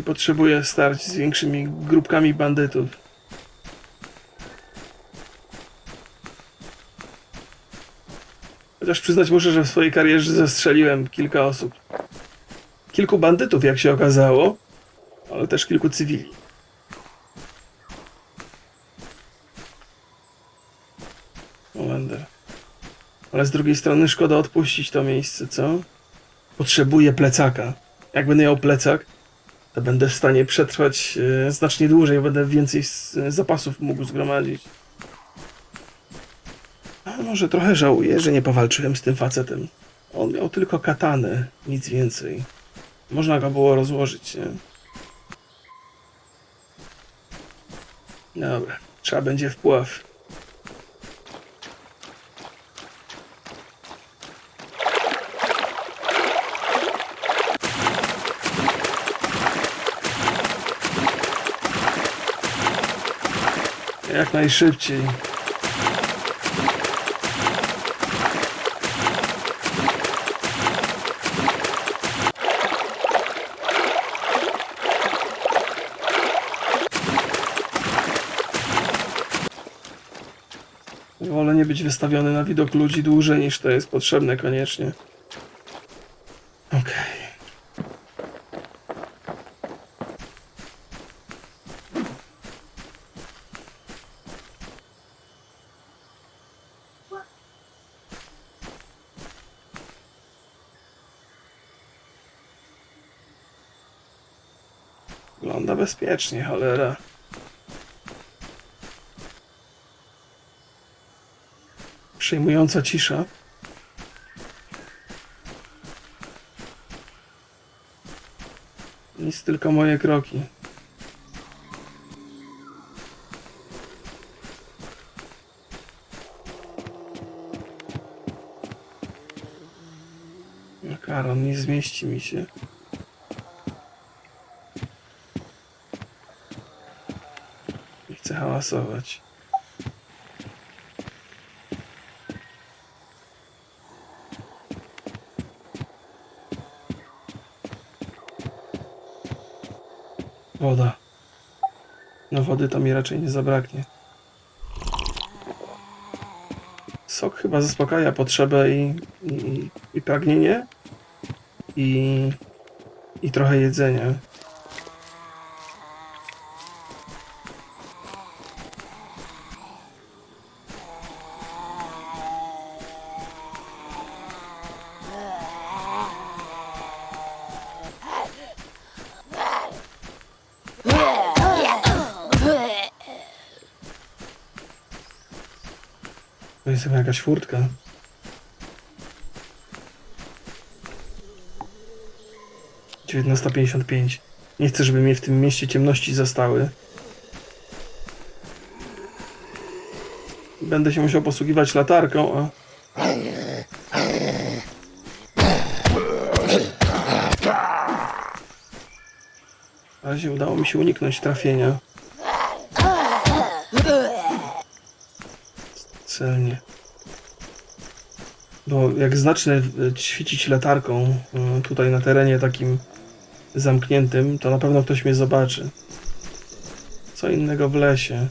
Nie potrzebuję starć z większymi grupkami bandytów. Chociaż przyznać muszę, że w swojej karierze zastrzeliłem kilka osób. Kilku bandytów, jak się okazało, ale też kilku cywili. Olender. Ale z drugiej strony szkoda odpuścić to miejsce, co? Potrzebuję plecaka. Jak będę miał plecak, będę w stanie przetrwać e, znacznie dłużej, będę więcej zapasów mógł zgromadzić. A może trochę żałuję, że nie powalczyłem z tym facetem. On miał tylko katanę, nic więcej. Można go było rozłożyć, nie? Dobra, trzeba będzie wpław. Jak najszybciej. Wolę nie być wystawiony na widok ludzi dłużej niż to jest potrzebne koniecznie. Okej. Wygląda bezpiecznie, cholera. Przejmująca cisza. Nic tylko moje kroki. Makaron nie zmieści mi się. Nie chcę hałasować. Woda. No wody to mi raczej nie zabraknie. Sok chyba zaspokaja potrzebę i, i, i pragnienie. I, I trochę jedzenia. To jest chyba jakaś furtka. Dziewiętnasta pięćdziesiąt pięć. Nie chcę, żeby mnie w tym mieście ciemności zastały. Będę się musiał posługiwać latarką, a... Na razie udało mi się uniknąć trafienia. Celnie. Bo jak zacznę e, świecić latarką e, tutaj na terenie takim zamkniętym, to na pewno ktoś mnie zobaczy. Co innego w lesie.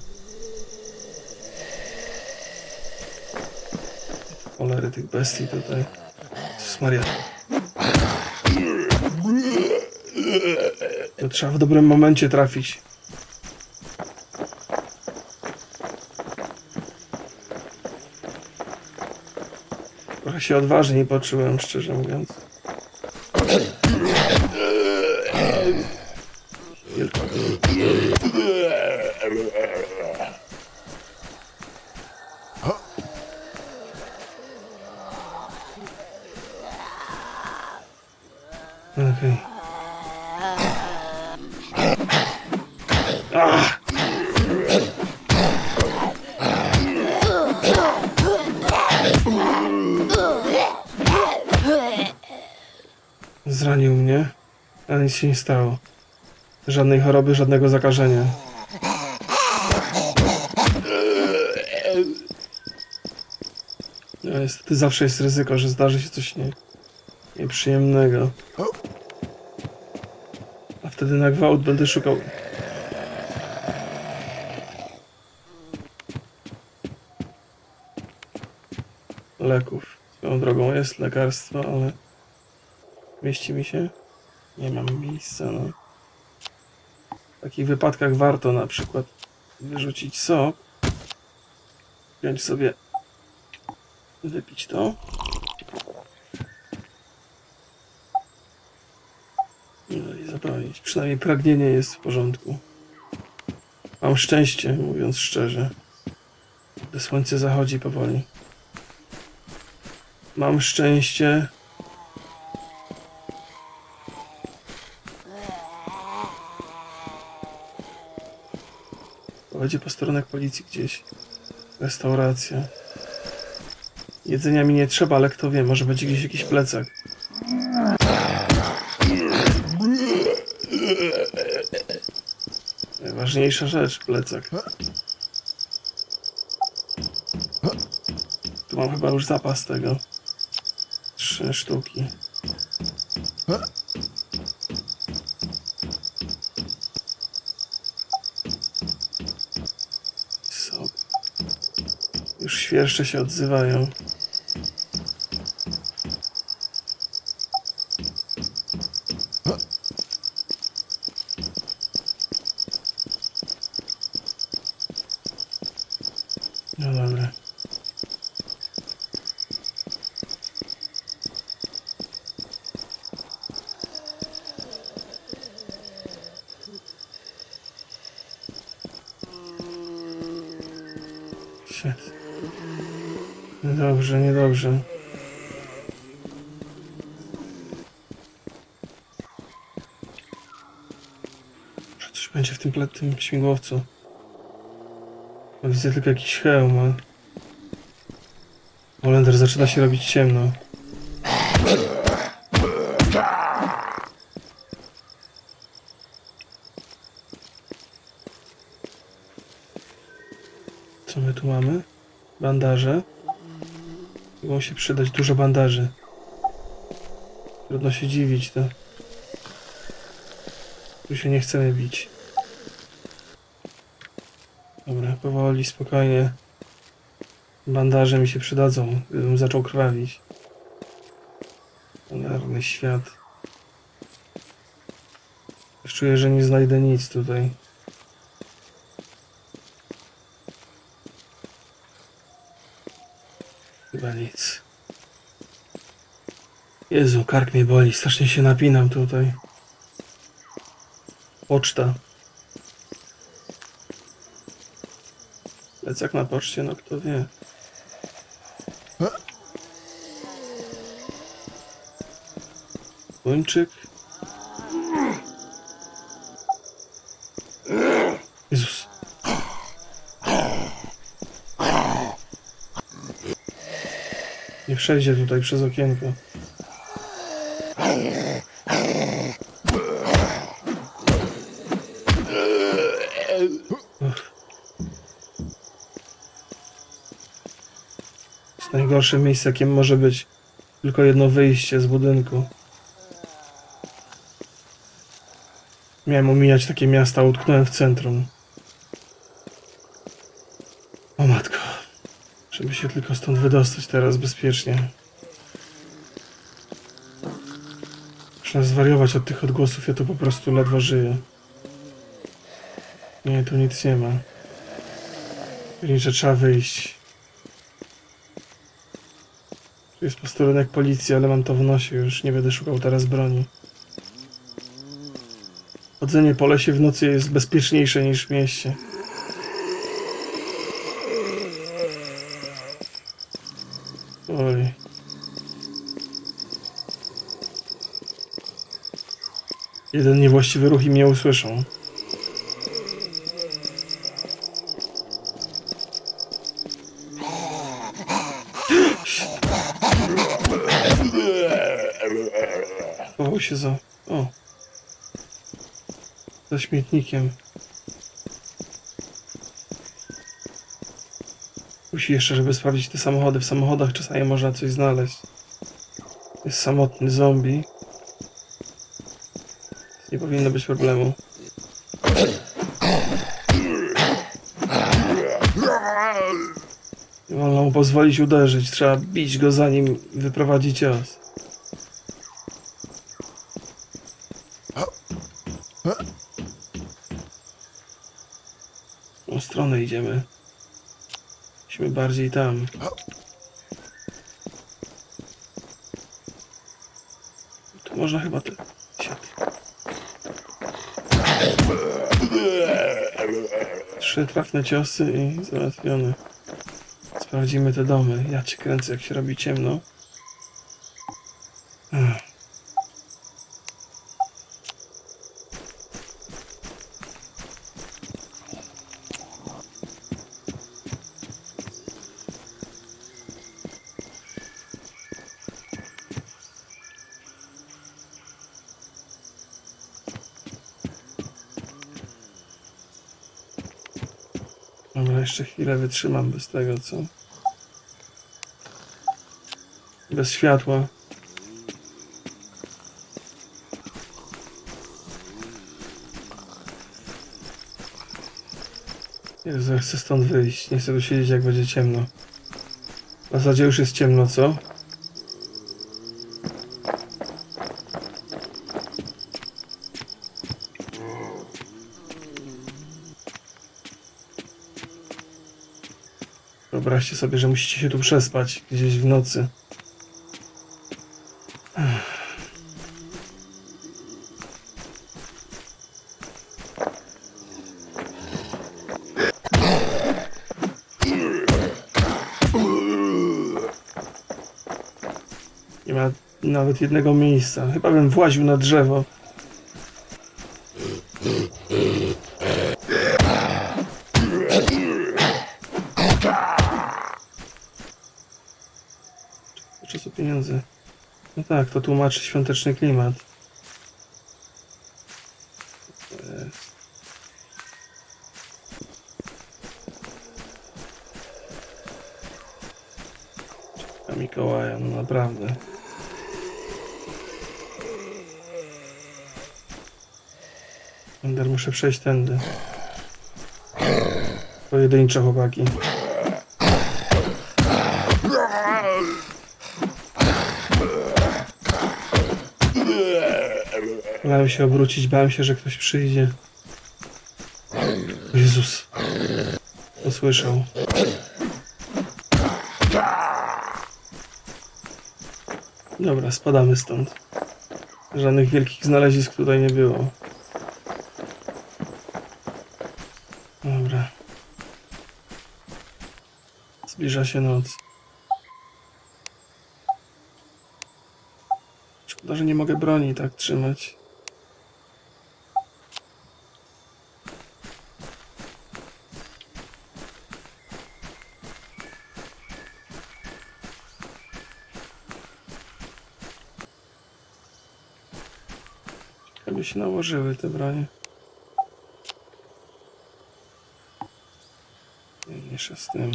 Cholery tych bestii tutaj. Maria. To trzeba w dobrym momencie trafić. Się odważniej poczułem, szczerze mówiąc. Wielko. Okej. Ah! Zranił mnie, ale nic się nie stało. Żadnej choroby, żadnego zakażenia. No, niestety zawsze jest ryzyko, że zdarzy się coś nie, nieprzyjemnego. A Wtedy na gwałt będę szukał. Leków. Swoją drogą jest lekarstwo, ale mieści mi się? Nie mam miejsca, no. W takich wypadkach warto na przykład wyrzucić sok. Wziąć sobie wypić to. No i zapełnić. Przynajmniej pragnienie jest w porządku. Mam szczęście, mówiąc szczerze. Gdy słońce zachodzi powoli. Mam szczęście. Będzie posterunek policji gdzieś. Restauracja. Jedzenia mi nie trzeba, ale kto wie, może będzie gdzieś jakiś plecak. Najważniejsza rzecz, plecak. Tu mam chyba już zapas tego. Trzy sztuki. Sok. Już świerszcze się odzywają. No dobra. Shit. Niedobrze, niedobrze. Może coś będzie w tym, tym śmigłowcu. Widzę tylko jakiś hełm, a... Holender zaczyna się robić ciemno. Co my tu mamy? Bandaże. Mogą się przydać dużo bandaży. Trudno się dziwić, to. Tu się nie chcemy bić. Dobra, powoli, spokojnie. Bandaże mi się przydadzą, gdybym zaczął krwawić. Cholerny świat. Czuję, że nie znajdę nic tutaj. Chyba nic. Jezu, kark mnie boli, strasznie się napinam tutaj. Poczta. Plecak na poczcie, no kto wie. Kończyk. Jezus. Nie przejdzie tutaj przez okienko. Jest najgorsze miejsce, jakim może być. Tylko jedno wyjście z budynku. Miałem omijać takie miasta, utknąłem w centrum. O matko. Żeby się tylko stąd wydostać teraz bezpiecznie. Można zwariować od tych odgłosów, ja tu po prostu ledwo żyję. Nie, tu nic nie ma. Że trzeba wyjść. Tu jest posterunek policji, ale mam to w nosie już. Nie będę szukał teraz broni. Chodzenie po lesie w nocy jest bezpieczniejsze niż w mieście. Jeden niewłaściwy ruch i mnie usłyszą. Chował się za... O. Za śmietnikiem. Musi jeszcze, żeby sprawdzić te samochody. W samochodach czasami można coś znaleźć. Jest samotny zombie. Powinno być problemu. Nie wolno mu pozwolić uderzyć. Trzeba bić go zanim wyprowadzi cios. W tą stronę idziemy. Musimy bardziej tam. Tu można chyba te... Trzy trafne ciosy i załatwione. Sprawdzimy te domy. Ja cię kręcę, jak się robi ciemno. Jeszcze chwilę wytrzymam bez tego, co? Bez światła. Jezu, ja chcę stąd wyjść. Nie chcę tu siedzieć, jak będzie ciemno. W zasadzie już jest ciemno, co? Wyobraźcie sobie, że musicie się tu przespać gdzieś w nocy. Nie ma nawet jednego miejsca. Chyba bym właził na drzewo. Tak, to tłumaczy świąteczny klimat. Czapka Mikołaja, no naprawdę. Ender, muszę przejść tędy. Pojedyncze chłopaki. Bałem się obrócić, bałem się, że ktoś przyjdzie. Jezus. Usłyszał. Dobra, spadamy stąd. Żadnych wielkich znalezisk tutaj nie było. Dobra. Zbliża się noc. Szkoda, że nie mogę broni tak trzymać. Aby się nałożyły te bronie. Nie mniejsza z tym.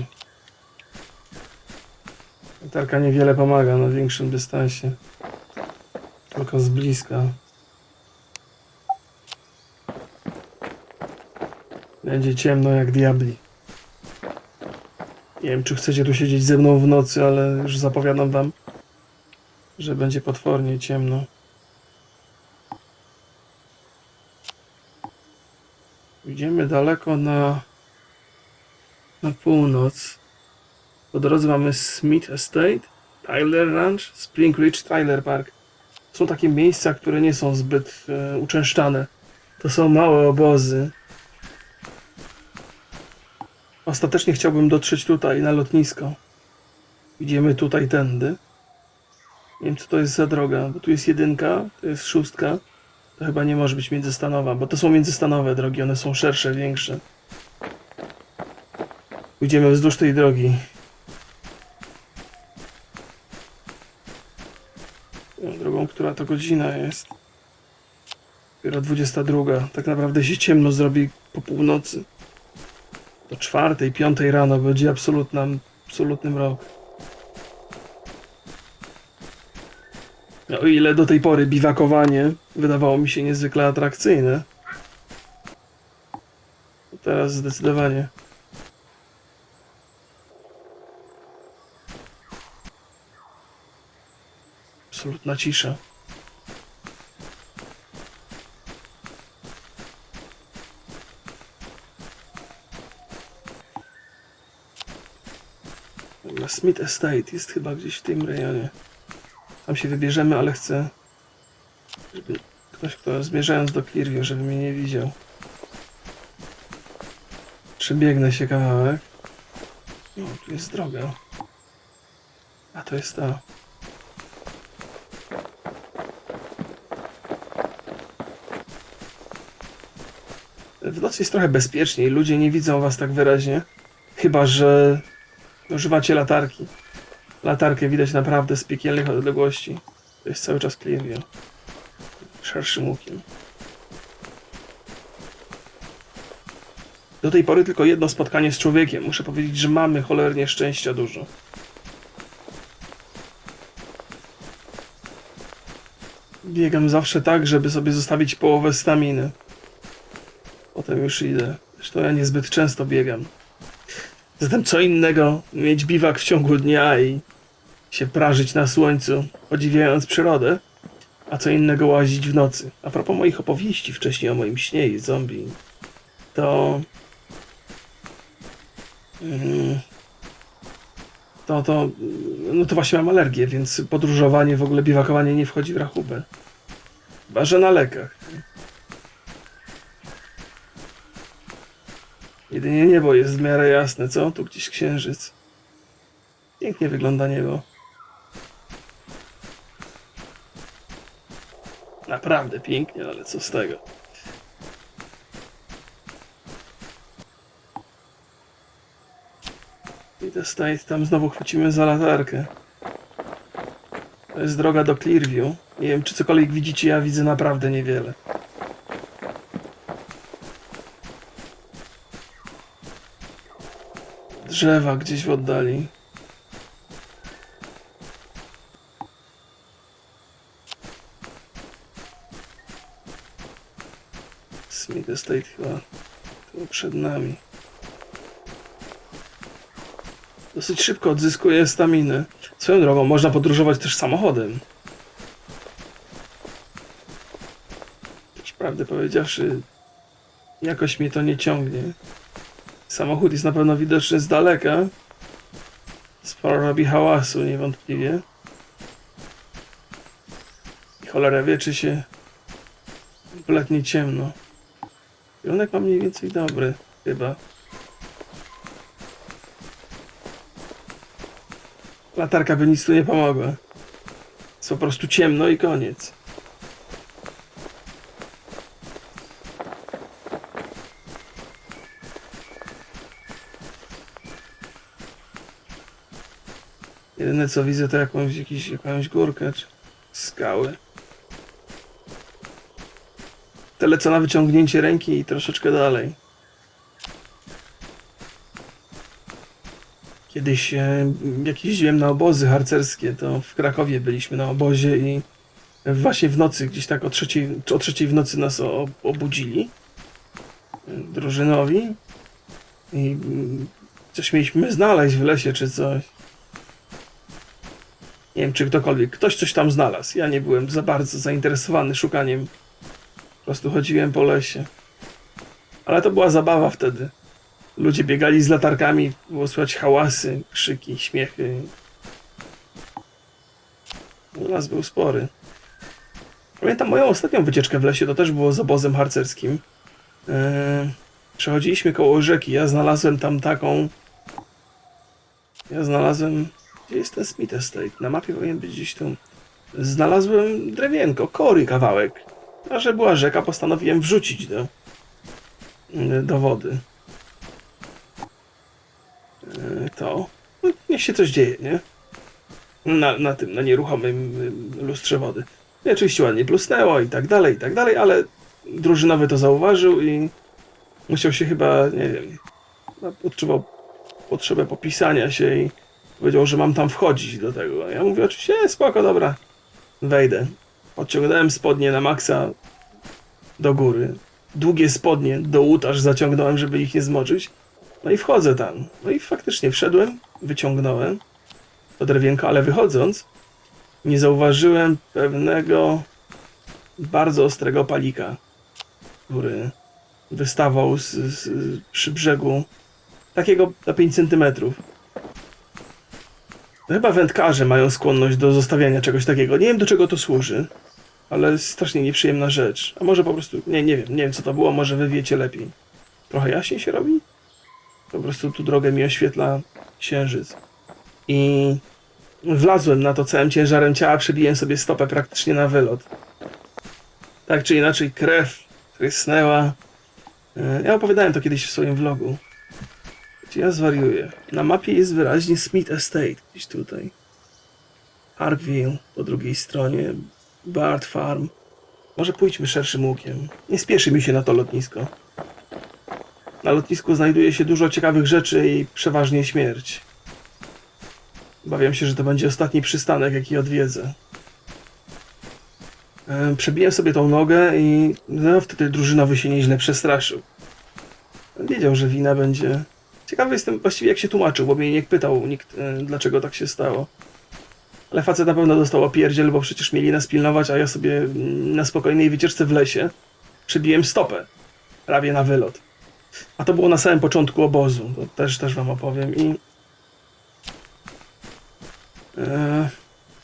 Latarka niewiele pomaga na większym dystansie. Tylko z bliska. Będzie ciemno jak diabli. Nie wiem, czy chcecie tu siedzieć ze mną w nocy, ale już zapowiadam wam, że będzie potwornie ciemno. Idziemy daleko na, na północ. Po drodze mamy Smith Estate, Tyler Ranch, Spring Ridge Trailer Park. Są takie miejsca, które nie są zbyt e, uczęszczane. To są małe obozy. Ostatecznie chciałbym dotrzeć tutaj, na lotnisko. Idziemy tutaj tędy. Nie wiem, co to jest za droga, bo tu jest jedynka, to jest szóstka. To chyba nie może być międzystanowa, bo to są międzystanowe drogi, one są szersze, większe. Pójdziemy wzdłuż tej drogi. Drogą, która to godzina jest. Dopiero 22. Tak naprawdę się ciemno zrobi po północy. Do czwartej, piątej rano będzie absolutna, absolutny mrok. O ile do tej pory biwakowanie wydawało mi się niezwykle atrakcyjne, teraz zdecydowanie. Absolutna cisza. Smith Estate jest chyba gdzieś w tym rejonie. Tam się wybierzemy, ale chcę, żeby ktoś, kto zmierzając do Clearview, żeby mnie nie widział. Przebiegnę się kawałek. O, tu jest droga. A to jest ta. W nocy jest trochę bezpieczniej, ludzie nie widzą was tak wyraźnie. Chyba, że używacie latarki. Latarkę widać naprawdę z piekielnych odległości. To jest cały czas Clearview. Szerszym łukiem. Do tej pory tylko jedno spotkanie z człowiekiem. Muszę powiedzieć, że mamy cholernie szczęścia dużo. Biegam zawsze tak, żeby sobie zostawić połowę staminy. Potem już idę. Zresztą ja niezbyt często biegam. Zatem co innego mieć biwak w ciągu dnia i się prażyć na słońcu, podziwiając przyrodę, a co innego łazić w nocy. A propos moich opowieści wcześniej o moim śnie i zombie, to... Mm, To, to... No to właśnie mam alergię, więc podróżowanie, w ogóle biwakowanie nie wchodzi w rachubę. Chyba, że na lekach. Jedynie niebo jest w miarę jasne, co? Tu gdzieś księżyc. Pięknie wygląda niebo. Naprawdę pięknie, ale co z tego? I te state tam znowu chwycimy za latarkę. To jest droga do Clearview. Nie wiem, czy cokolwiek widzicie, ja widzę naprawdę niewiele. Drzewa gdzieś w oddali. Smith Estate chyba tu przed nami. Dosyć szybko odzyskuję staminę. Swoją drogą, można podróżować też samochodem. Prawdę powiedziawszy, jakoś mnie to nie ciągnie. Samochód jest na pewno widoczny z daleka. Sporo robi hałasu, niewątpliwie. I cholera wie, czy się kompletnie ciemno. Kierunek ma mniej więcej dobry, chyba. Latarka by nic tu nie pomogła. Jest po prostu ciemno i koniec. Jedyne co widzę to jakąś, jakiś, jakąś górkę czy skały. Tyle co na wyciągnięcie ręki i troszeczkę dalej. Kiedyś e, jak jeździłem na obozy harcerskie, to w Krakowie byliśmy na obozie i właśnie w nocy, gdzieś tak o trzeciej, o trzeciej w nocy nas o, obudzili e, drużynowi i mm, coś mieliśmy znaleźć w lesie czy coś. Nie wiem, czy ktokolwiek, ktoś coś tam znalazł. Ja nie byłem za bardzo zainteresowany szukaniem. Po prostu chodziłem po lesie. Ale to była zabawa wtedy. Ludzie biegali z latarkami, było słychać hałasy, krzyki, śmiechy. Las był spory. Pamiętam moją ostatnią wycieczkę w lesie, to też było z obozem harcerskim. Eee, przechodziliśmy koło rzeki, ja znalazłem tam taką... Ja znalazłem... Gdzie jest ten Smith Estate? Na mapie powinien być gdzieś tu. Znalazłem drewienko, kory kawałek. A że była rzeka, postanowiłem wrzucić do, do wody. E, To. No, niech się coś dzieje, nie? Na, na tym, na nieruchomym y, lustrze wody. I oczywiście ładnie plusnęło i tak dalej, i tak dalej, ale drużynowy to zauważył i musiał się chyba, nie wiem, chyba odczuwał potrzebę popisania się i powiedział, że mam tam wchodzić do tego. Ja mówię, oczywiście, e, spoko, dobra. wejdę. Podciągnąłem spodnie na maksa do góry. Długie spodnie do łód zaciągnąłem, żeby ich nie zmoczyć. No i wchodzę tam. No i faktycznie wszedłem, wyciągnąłem to drewienko, ale wychodząc nie zauważyłem pewnego bardzo ostrego palika, który wystawał z, z, przy brzegu takiego na 5 centymetrów. Chyba wędkarze mają skłonność do zostawiania czegoś takiego. Nie wiem do czego to służy, ale strasznie nieprzyjemna rzecz. A może po prostu, nie, nie wiem, nie wiem co to było, może wy wiecie lepiej. Trochę jaśniej się robi? Po prostu tu drogę mi oświetla księżyc. I wlazłem na to całym ciężarem ciała, przebiłem sobie stopę praktycznie na wylot. Tak czy inaczej, krew trysnęła. E, Ja opowiadałem to kiedyś w swoim vlogu. Ja zwariuję? Na mapie jest wyraźnie Smith Estate, gdzieś tutaj. Parkville po drugiej stronie. Bard Farm. Może pójdźmy szerszym łukiem. Nie spieszy mi się na to lotnisko. Na lotnisku znajduje się dużo ciekawych rzeczy i przeważnie śmierć. Obawiam się, że to będzie ostatni przystanek, jaki odwiedzę. Przebiłem sobie tą nogę i no, wtedy drużynowy się nieźle przestraszył. Wiedział, że wina będzie. Ciekawy jestem właściwie jak się tłumaczył, bo mnie nie pytał nikt, e, dlaczego tak się stało. Ale facet na pewno dostał opierdziel, bo przecież mieli nas pilnować, a ja sobie mm, na spokojnej wycieczce w lesie przebiłem stopę. Prawie na wylot. A to było na samym początku obozu. To też, też wam opowiem. I. E,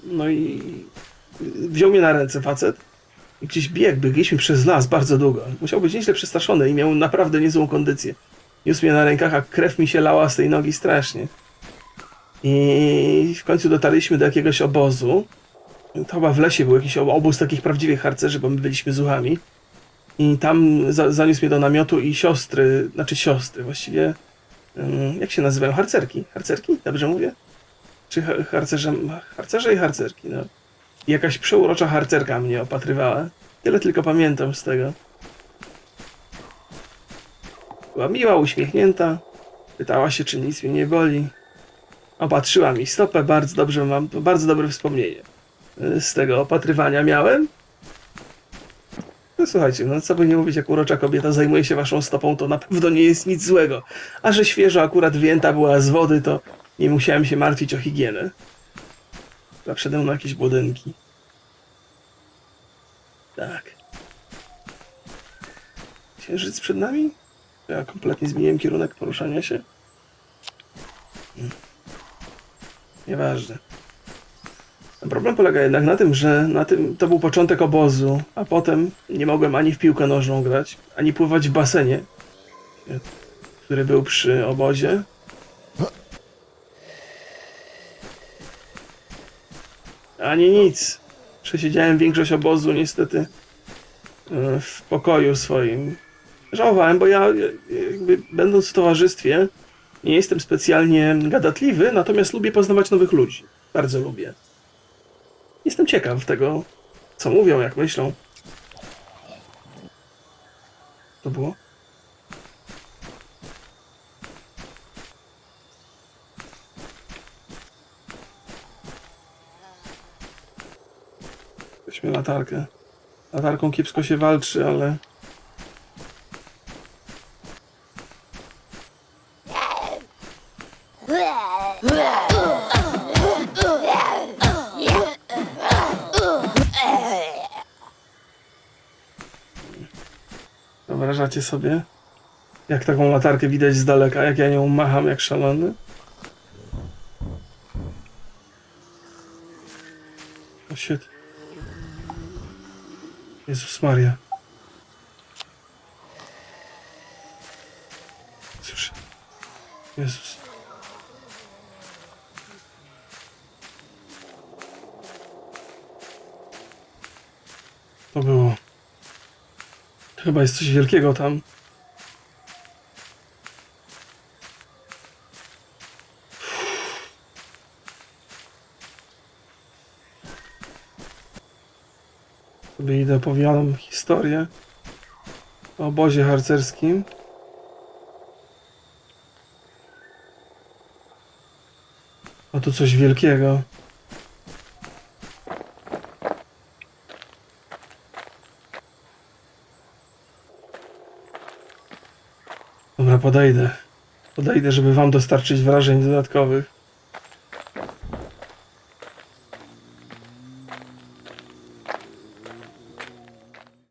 no i. Wziął mnie na ręce facet. I gdzieś biegł, biegliśmy przez las bardzo długo. Musiał być nieźle przestraszony i miał naprawdę niezłą kondycję. Niósł mnie na rękach, a krew mi się lała z tej nogi strasznie. I w końcu dotarliśmy do jakiegoś obozu. To chyba w lesie był jakiś obóz takich prawdziwych harcerzy, bo my byliśmy zuchami. I tam za, zaniósł mnie do namiotu i siostry, znaczy siostry właściwie, ym, jak się nazywają? Harcerki. Harcerki? Dobrze mówię? Czy ha- harcerze, harcerze i harcerki, no. Jakaś przeurocza harcerka mnie opatrywała. Tyle tylko pamiętam z tego. Była miła, uśmiechnięta. Pytała się, czy nic mnie nie boli. Opatrzyła mi stopę, bardzo dobrze mam, bardzo dobre wspomnienie. y, Z tego opatrywania miałem. No słuchajcie, no co by nie mówić, jak urocza kobieta zajmuje się waszą stopą, to na pewno nie jest nic złego. A że świeżo akurat wyjęta była z wody, to nie musiałem się martwić o higienę. Chyba przede mną jakieś budynki. Tak. Księżyc przed nami? Ja kompletnie zmieniłem kierunek poruszania się. Nieważne. Problem polega jednak na tym, że na tym to był początek obozu, a potem nie mogłem ani w piłkę nożną grać, ani pływać w basenie, który był przy obozie. Ani nic. Przesiedziałem większość obozu niestety e, w pokoju swoim. Żałowałem, bo ja e, jakby będąc w towarzystwie nie jestem specjalnie gadatliwy, natomiast lubię poznawać nowych ludzi. Bardzo lubię. Jestem ciekaw tego, co mówią, jak myślą. To było? Weźmy latarkę. Latarką kiepsko się walczy, ale... Wyobrażacie sobie? Jak taką latarkę widać z daleka, jak ja nią macham jak szalony? O shit. Jezus Maria. Cóż. Jezus. To było. Chyba jest coś wielkiego tam. Sobie idę, opowiadam historię o obozie harcerskim. A tu coś wielkiego. Podejdę. Podejdę, żeby wam dostarczyć wrażeń dodatkowych.